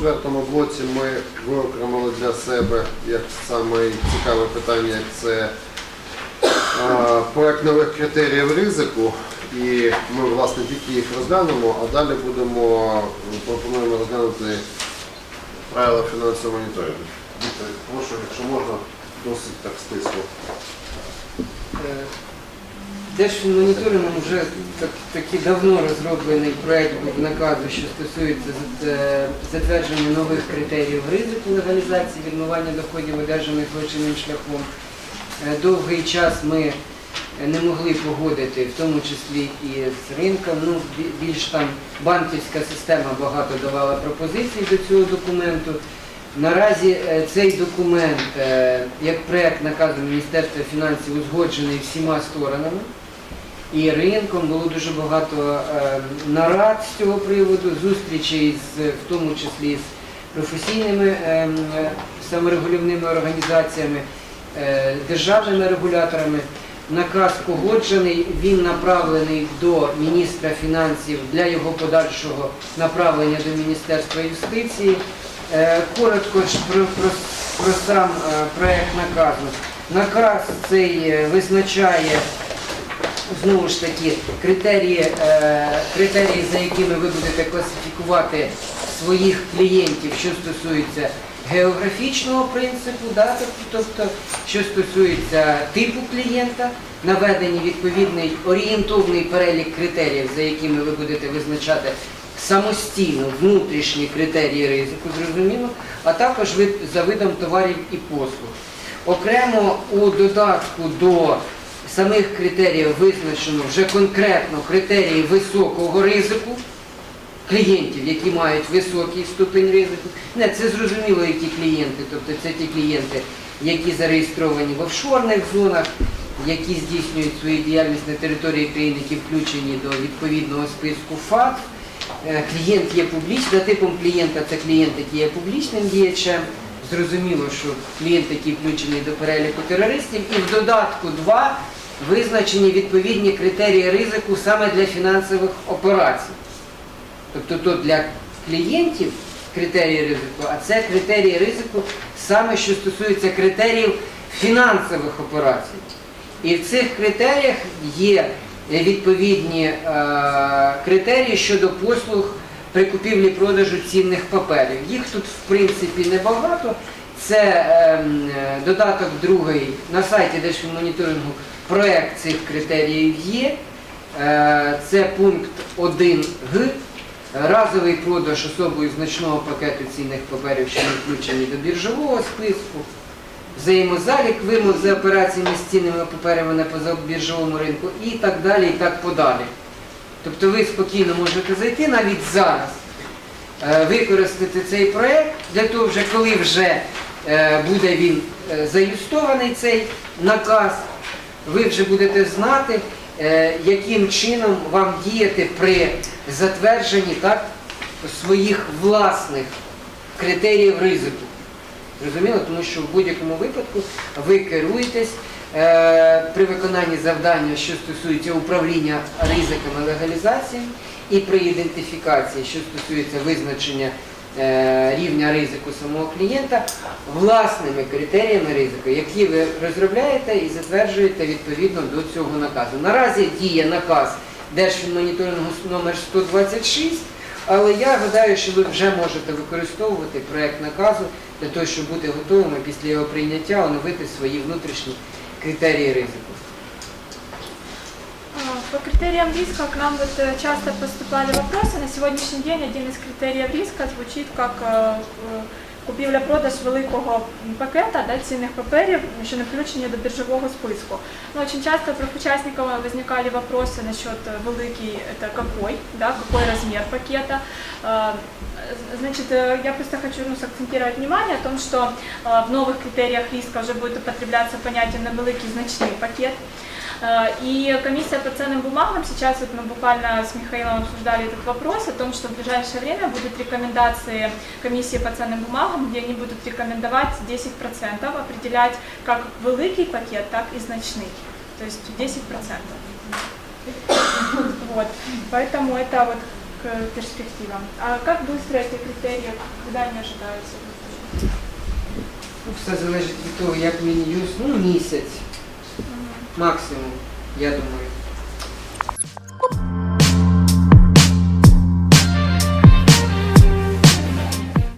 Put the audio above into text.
четвертому блоці ми виокремили для себе як саме цікаве питання, це е, проект нових критеріїв ризику. І ми власне тільки їх розглянемо, а далі будемо пропонуємо розглянути правила фінансового моніторингу. Прошу, якщо можна, досить так стисло. Держфінмоніторингом вже так, таки давно розроблений проект був наказу, що стосується е, затвердження нових критеріїв ризику легалізації відмивання доходів, одержаних злочинним шляхом. Е, Довгий час ми не могли погодити, в тому числі і з ринком. Ну, більш там банківська система багато давала пропозицій до цього документу. Наразі е, цей документ, як проект наказу Міністерства фінансів, узгоджений всіма сторонами. І ринком було дуже багато е, нарад з цього приводу, зустрічей з, в тому числі з професійними е, е, саморегулівними організаціями, державними регуляторами. Наказ погоджений, він направлений до міністра фінансів для його подальшого направлення до Міністерства юстиції. Коротко про, про, про сам проект наказу. Наказ цей визначає знову ж таки критерії, е, критерії, за якими ви будете класифікувати своїх клієнтів, що стосується географічного принципу, да, тобто, тобто, що стосується типу клієнта, наведені відповідний орієнтовний перелік критеріїв, за якими ви будете визначати самостійно внутрішні критерії ризику, зрозуміло, а також за видом товарів і послуг. Окремо у додатку до самих критеріїв визначено вже конкретно критерії високого ризику клієнтів, які мають високий ступень ризику. Не, це зрозуміло, які клієнти, тобто це ті клієнти, які зареєстровані в офшорних зонах, які здійснюють свою діяльність на території країни, які включені до відповідного списку ФАТ. Е, Клієнт є публічним, за типом клієнта це клієнт, який є публічним діячем. Зрозуміло, що клієнт, який включений до переліку терористів, і в додатку 2 визначені відповідні критерії ризику саме для фінансових операцій. Тобто то для клієнтів критерії ризику, а це критерії ризику саме що стосується критеріїв фінансових операцій. І в цих критеріях є відповідні е, критерії щодо послуг при купівлі-продажу цінних паперів. Їх тут в принципі небагато. Це ем, е, додаток другий на сайті Держфінмоніторингу проект цих критеріїв є. Е, Це пункт 1Г. Разовий продаж особою значного пакету цінних паперів, що не включені до біржового списку. Взаємозалік вимог за операціями з цінними паперами на позабіржовому ринку і так далі, і так подалі. Тобто ви спокійно можете зайти навіть зараз, е, використати цей проект для того, вже коли вже е, буде він е, заюстований цей наказ, ви вже будете знати, яким чином вам діяти при затвердженні так, своїх власних критеріїв ризику. Зрозуміло, тому що в будь-якому випадку ви керуєтесь при виконанні завдання, що стосується управління ризиками легалізації, і при ідентифікації, що стосується визначення е, рівня ризику самого клієнта, власними критеріями ризику, які ви розробляєте і затверджуєте відповідно до цього наказу. Наразі діє наказ Держфінмоніторингу номер 126, але я гадаю, що ви вже можете використовувати проект наказу для того, щоб бути готовими після його прийняття оновити свої внутрішні критерії ризику. По критериям риска к нам вот э, часто поступали вопросы. На сегодняшний день один из критериев риска звучит как е, е, купівля-продаж великого пакета да, цінних паперів, що не включені до біржового списку. Но очень часто у профучастников возникали вопросы насчет э, великий, это какой, да, какой размер пакета. Э, Значит, э, я просто хочу ну, сакцентировать внимание о том, что э, в новых критериях риска уже будет употребляться понятие на великий значный пакет. Э, И комиссия по ценным бумагам, сейчас вот мы буквально с Михаилом обсуждали этот вопрос о том, что в ближайшее время будут рекомендации комиссии по ценным бумагам, где они будут рекомендовать 10% определять как великий пакет, так и значный. То есть 10%. Вот. Поэтому это вот к перспективам. А как быстро эти критерии, когда они ожидаются? Ну, Все залежить від того, як міні-юз, ну місяць Мгм. максимум, я думаю.